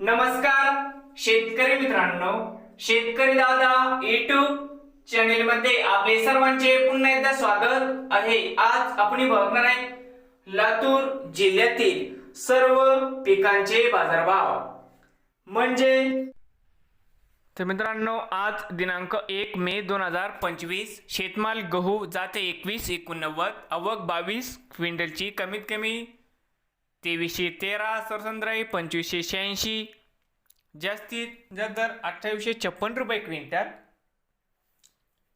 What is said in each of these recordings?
नमस्कार शेतकरी मित्रांनो. शेतकरी दादा युट्यूब चॅनेल मध्ये आपले सर्वांचे पुन्हा एकदा स्वागत आहे. आज आपण बघणार आहे लातूर जिल्ह्यातील सर्व पिकांचे बाजारभाव. म्हणजे तर मित्रांनो आज दिनांक एक मे दोन हजार पंचवीस शेतमाल गहू जाते एकवीस एकोणनव्वद अवक बावीस क्विंटलची कमीत कमी तेवीसशे तेरा सरसंद्राई पंचवीसशे शहाऐंशी जास्तीत जास्त दर अठ्ठावीसशे छप्पन रुपये क्विंटल.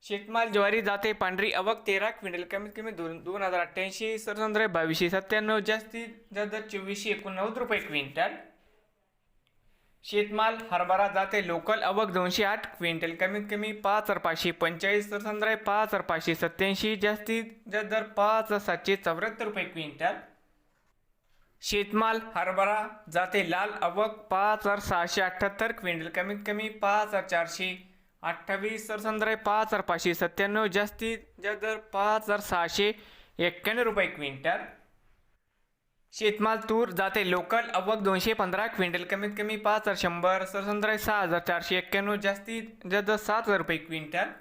शेतमाल ज्वारी जाते पांढरी अवक तेरा क्विंटल कमीत कमी दोन दोन हजार अठ्ठ्याऐंशी सरसंद्राई बावीसशे सत्त्याण्णव जास्तीत जास्त दर चोवीसशे एकोणनव्वद रुपये क्विंटल. शेतमाल हरभरा जाते लोकल अवक दोनशे आठ क्विंटल कमीत कमी पाच हजार पाचशे पंचेचाळीस तर संद्राय पाच हजार पाचशे सत्याऐंशी जास्तीत जास्त दर पाच हजार सातशे चौऱ्याहत्तर रुपये क्विंटल. शेतमाल हरभरा जाते लाल अवक पाच हजार सहाशे अठ्ठ्याहत्तर क्विंटल. कमीत कमी पाच हजार चारशे अठ्ठावीस तर संद्राय पाच हजार पाचशे सत्त्याण्णव. जास्तीत जास्त दर पाच हजार सहाशे एक्क्याण्णव रुपये क्विंटल. शेतमाल तूर जाते लोकल अवक दोनशे पंधरा क्विंटल. कमीत कमी पाच हजार शंभर. सरसंद्राय सहा हजार चारशे एक्क्याण्णव. जास्तीत जास्त सात हजार रुपये क्विंटल.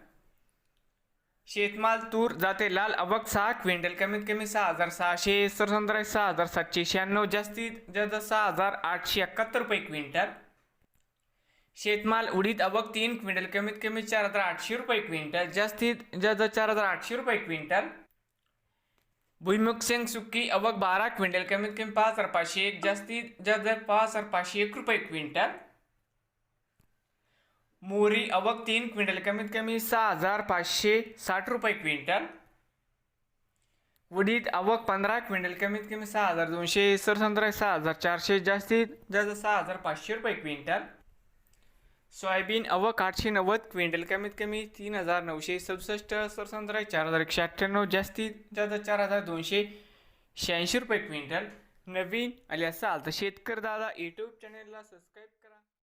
शेतमाल तूर जाते लाल अवक सहा क्विंटल कमीत कमी सहा हजार सहाशे सरसंद्राय सहा हजार सातशे शहाण्णव जास्तीत जास्त सहा हजार आठशे एकाहत्तर रुपये क्विंटल. शेतमाल उडीद अवक तीन क्विंटल कमीत कमी चार हजार आठशे रुपये क्विंटल जास्तीत जास्त चार हजार आठशे रुपये क्विंटल. भुईमुख शेंग सुक्की अवक बारा क्विंटल कमीत कमी पाच हजार पाचशे एक जास्तीत जास्त पाच हजार पाचशे एक रुपये क्विंटल. मोरी अवक तीन क्विंटल कमीत कमी सहा हजार पाचशे साठ रुपये क्विंटल. उडीद अवक पंधरा क्विंटल कमीत कमी सहा हजार दोनशे सरसंद्रा सहा हजार चारशे जास्तीत जास्त सहा हजार पाचशे रुपये क्विंटल. सोयाबीन अवक आठशे नव्वद क्विंटल कमीत कमी तीन हजार नऊशे सदुसष्ट सरसंद्रा चार हजार एकशे अठ्ठ्याण्णव जास्तीत जास्त चार हजार दोनशे शहाऐंशी रुपये क्विंटल. नवीन आले असाल तर शेतकरी दादा यूट्यूब चॅनेलला सबस्क्राईब